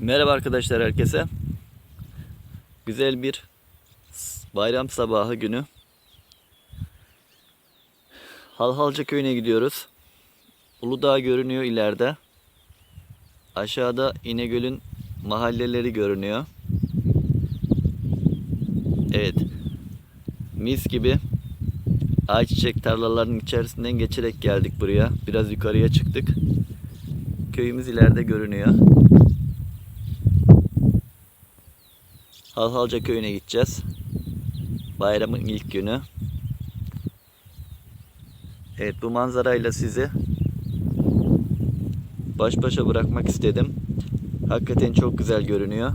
Merhaba arkadaşlar herkese. Güzel bir bayram sabahı günü. Halhalca köyüne gidiyoruz. Uludağ görünüyor ileride. Aşağıda İnegöl'ün mahalleleri görünüyor. Evet. Mis gibi ayçiçek tarlalarının içerisinden geçerek geldik buraya. Biraz yukarıya çıktık. Köyümüz ileride görünüyor. Halhalca köyüne gideceğiz. Bayramın ilk günü. Evet bu manzarayla sizi baş başa bırakmak istedim. Hakikaten çok güzel görünüyor.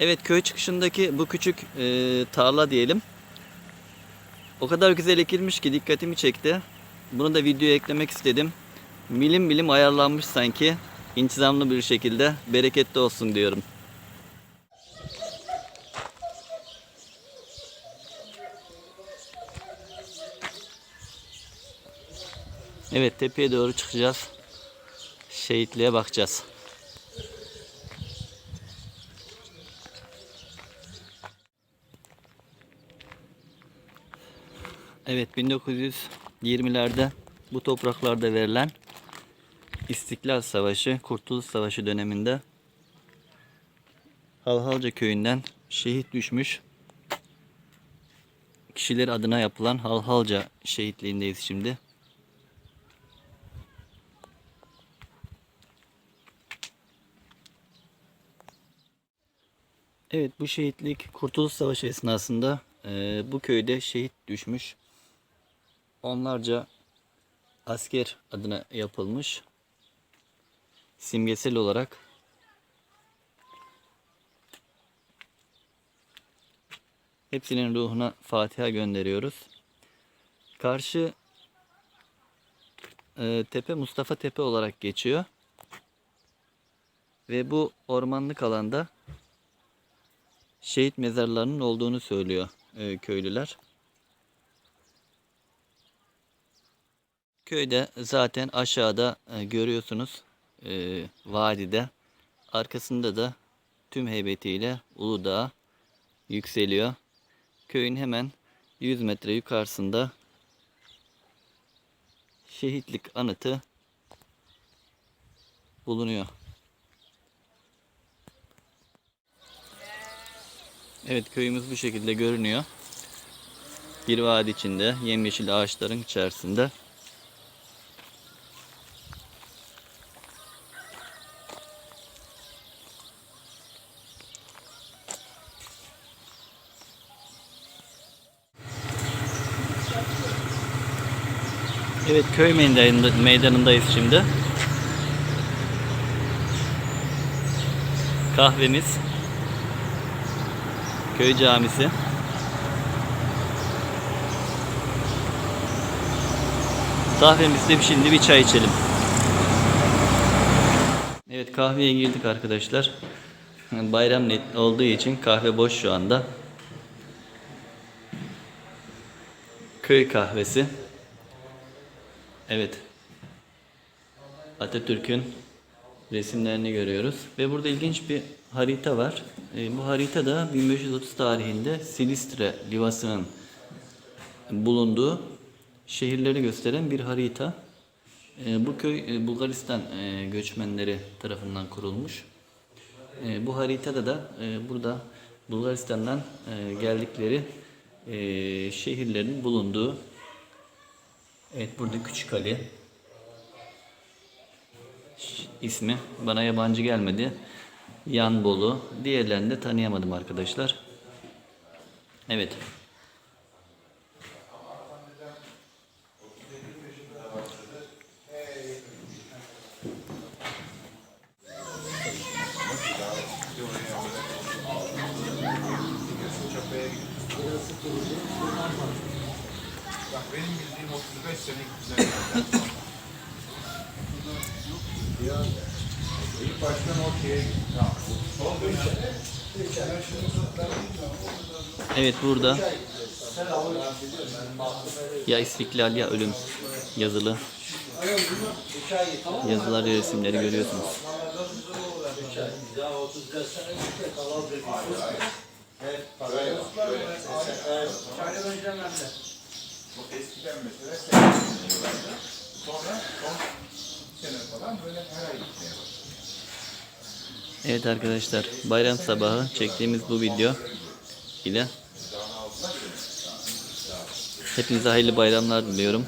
Evet köy çıkışındaki bu küçük e, tarla diyelim. O kadar güzel ekilmiş ki dikkatimi çekti. Bunu da videoya eklemek istedim. Milim milim ayarlanmış sanki. İntizamlı bir şekilde bereketli olsun diyorum. Evet tepeye doğru çıkacağız. Şehitliğe bakacağız. Evet 1920'lerde bu topraklarda verilen İstiklal Savaşı, Kurtuluş Savaşı döneminde Halhalca köyünden şehit düşmüş kişiler adına yapılan Halhalca şehitliğindeyiz şimdi. Evet bu şehitlik Kurtuluş Savaşı esnasında e, bu köyde şehit düşmüş onlarca asker adına yapılmış simgesel olarak hepsinin ruhuna Fatiha gönderiyoruz. Karşı e, tepe Mustafa Tepe olarak geçiyor. Ve bu ormanlık alanda şehit mezarlarının olduğunu söylüyor e, köylüler. Köyde zaten aşağıda e, görüyorsunuz e, vadide. Arkasında da tüm heybetiyle Uludağ yükseliyor. Köyün hemen 100 metre yukarısında şehitlik anıtı bulunuyor. Evet köyümüz bu şekilde görünüyor. Bir vadi içinde yemyeşil ağaçların içerisinde. Evet köy meydanında- meydanındayız şimdi. Kahvemiz. Köy camisi. Kahvemizde şimdi bir çay içelim. Evet kahveye girdik arkadaşlar. Bayram net olduğu için kahve boş şu anda. Köy kahvesi. Evet. Atatürk'ün resimlerini görüyoruz. Ve burada ilginç bir harita var. E, bu harita da 1530 tarihinde Silistre Livası'nın bulunduğu şehirleri gösteren bir harita. E, bu köy e, Bulgaristan e, göçmenleri tarafından kurulmuş. E, bu haritada da e, burada Bulgaristan'dan e, geldikleri e, şehirlerin bulunduğu Evet burada Küçük Ali. ismi bana yabancı gelmedi. Yan Bolu. Diğerlerini de tanıyamadım arkadaşlar. Evet. Çok senelik güzel yerler. İlk baştan o şeye tamam. Son dönem Evet burada ya istiklal ya ölüm yazılı yazılar ve resimleri görüyorsunuz. Çok eskiden mesela sene geliyorlardı. Sonra son sene falan böyle her ay gitmeye. Evet arkadaşlar bayram sabahı çektiğimiz bu video ile hepinize hayırlı bayramlar diliyorum.